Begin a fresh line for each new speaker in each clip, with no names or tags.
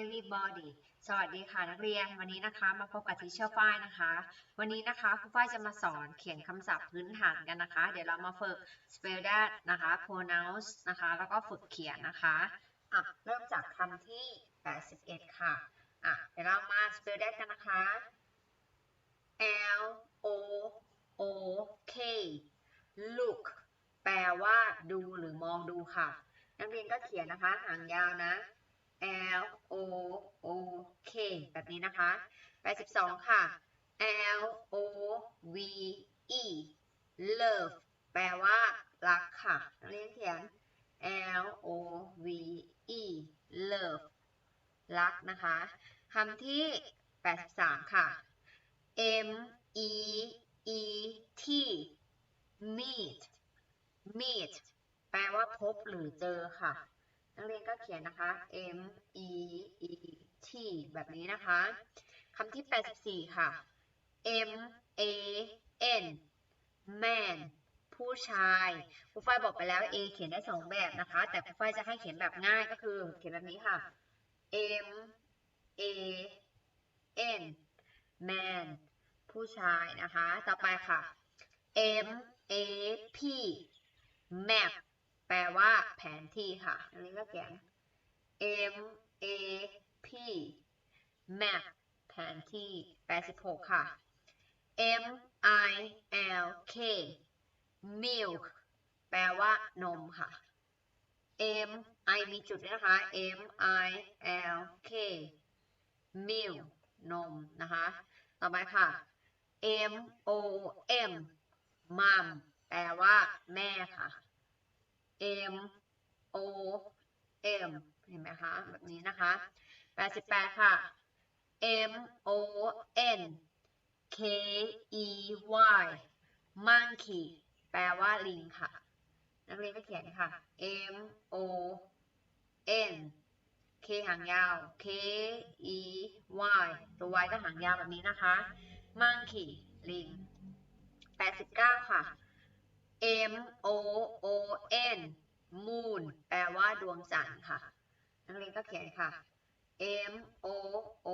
everybody สวัสดีค่ะนักเรียน วันนี้นะคะมาพบกับทีเชอร์ฝ้ายนะคะ วันนี้นะคะครูฝ้ายจะมาสอนเขียนคำศัพท์พื้นฐานกันนะคะ เดี๋ยวเรามาฝึก spell that นะคะ pronounce นะคะ แล้วก็ฝึกเขียนนะคะอะเริ่มจากคำที่ 81 ค่ะอะเดี๋ยวเรามา spell that กันนะคะ L O O K look แปลว่าดูหรือมองดูค่ะ นักเรียนก็เขียนนะคะ หางยาวนะ L O O K แบบนี้นะคะ 82 ค่ะ L O V E love แปลว่ารักค่ะนักเรียนเขียน L O V E love รักนะคะคำที่ 83 ค่ะ M E E T meet meet แปลว่าพบหรือเจอค่ะ นักเรียนก็เขียนนะคะ M E E T แบบนี้นะคะคำที่ 84 ค่ะ M A N man ผู้ชายครูฝ้ายบอกไปแล้ว A เขียนได้สองแบบนะคะ แต่ครูฝ้ายจะให้เขียนแบบง่ายก็คือ เขียนแบบนี้ค่ะ M A N man ผู้ชายนะคะ ต่อไปค่ะ M A P map แปลว่าแผนที่ค่ะ อันนี้ก็เขียน M A P map แผนที่ 86 ค่ะ M I L K milk แปลว่านมค่ะ M I มีจุดด้วยนะคะ M I L K milk นมนะคะ ต่อไปค่ะ M O M mom แปลว่าแม่ค่ะ M O M เห็นไหมคะ แบบนี้นะคะ 88 ค่ะ M O N K E Y monkey แปลว่าลิงค่ะ นักเรียนก็เขียนค่ะ M O N K หางยาว K E Y ตัว Y ก็หางยาวแบบนี้นะคะ monkey ลิง 89 ค่ะ M O O N moon แปลว่าดวงจันทร์ค่ะ นักเรียนก็เขียนค่ะ M O O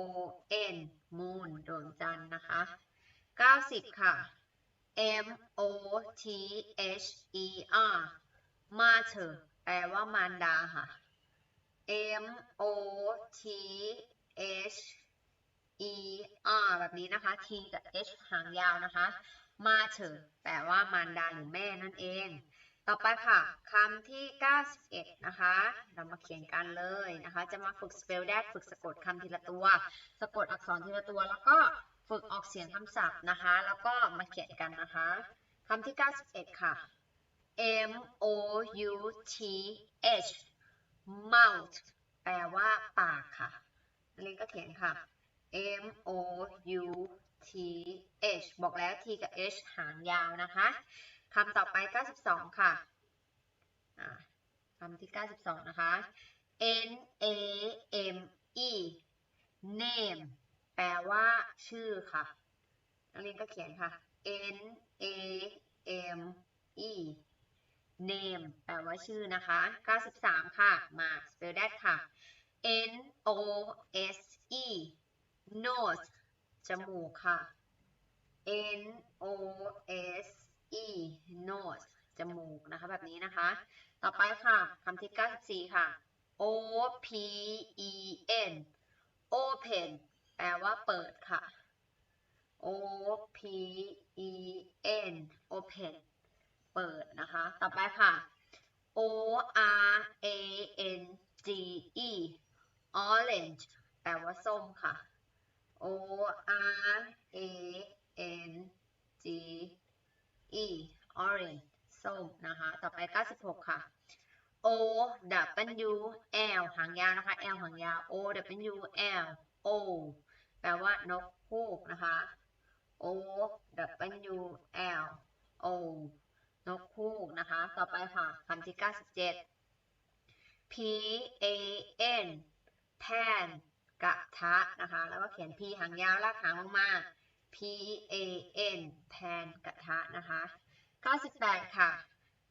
N moon ดวงจันทร์นะคะ 90 ค่ะ M O T H E R mother แปลว่ามารดาค่ะ M O T H E R แบบนี้นะคะ T กับ H หางยาวนะคะ mother แปลว่ามารดาหรือแม่นั่นเอง ต่อไปค่ะคำที่ 91 นะคะ เรามาเขียนกันเลยนะคะ จะมาฝึก spell that ฝึกสะกดคำทีละตัว สะกดอักษรทีละตัว แล้วก็ฝึกออกเสียงคำศัพท์นะคะ แล้วก็มาเขียนกันนะคะคำที่ 91 ค่ะ M O U T H mouth แปลว่าปากค่ะนักเรียนก็เขียนค่ะ M O U T H บอกแล้ว T กับ H หางยาวนะคะคำต่อไป 92 ค่ะอ่าคำที่ 92 นะคะ N A M E name แปลว่าชื่อค่ะ นักเรียนก็เขียนค่ะ N A M E name แปลว่าชื่อนะคะ 93 ค่ะ มา spell that ค่ะ N O S E nose จมูกค่ะ N O S E nose จมูกนะคะแบบนี้นะคะ ต่อไปค่ะคำที่ 94 ค่ะ O P E N open แปลว่าเปิดค่ะ O P E N open เปิดนะคะ ต่อไปค่ะ O R A N G E orange แปลว่าส้มค่ะ O R A N G E orange ส้มนะคะ ต่อไป 96 ค่ะ O W L หางยาวนะคะ L หางยาว O W L O แปลว่านกฮูกนะคะ O W L O นกฮูกนะคะ ต่อไปค่ะคำที่ 97 P A N pan กระทะนะคะ แล้วก็เขียน P หางยาวลากหางลงมา P A N pan กระทะนะคะ 98 ค่ะ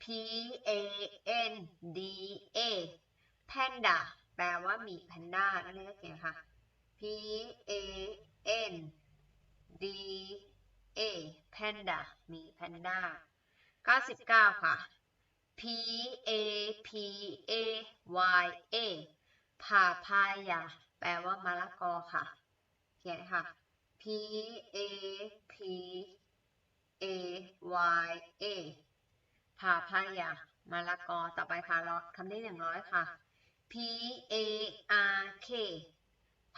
P A N D A panda แปลว่าหมีแพนด้านั่นเองก็เขียนค่ะ P A N D A panda หมีแพนด้า99 ค่ะ P A P A Y A พาพายา แปลว่ามะละกอค่ะ เขียนค่ะ P A P A Y A พาพายามะละกอต่อไปค่ะรอคำที่หนึ่งร้อยค่ะ P A R K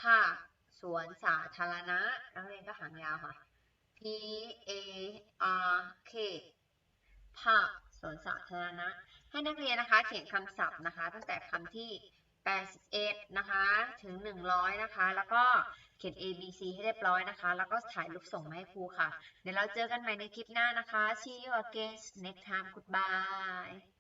ภาคสวนสาธารณะนักเรียนก็หางยาวค่ะ P A R K ภาคสวนสาธารณะ ให้นักเรียนนะคะ เขียนคำศัพท์นะคะ ตั้งแต่คำที่ 81 นะคะ ถึง 100 นะคะ แล้วก็เขียน A B C ให้เรียบร้อยนะคะ แล้วก็ถ่ายรูปส่งมาให้ครูค่ะ เดี๋ยวเราเจอกันใหม่ในคลิปหน้านะคะ See you again next time goodbye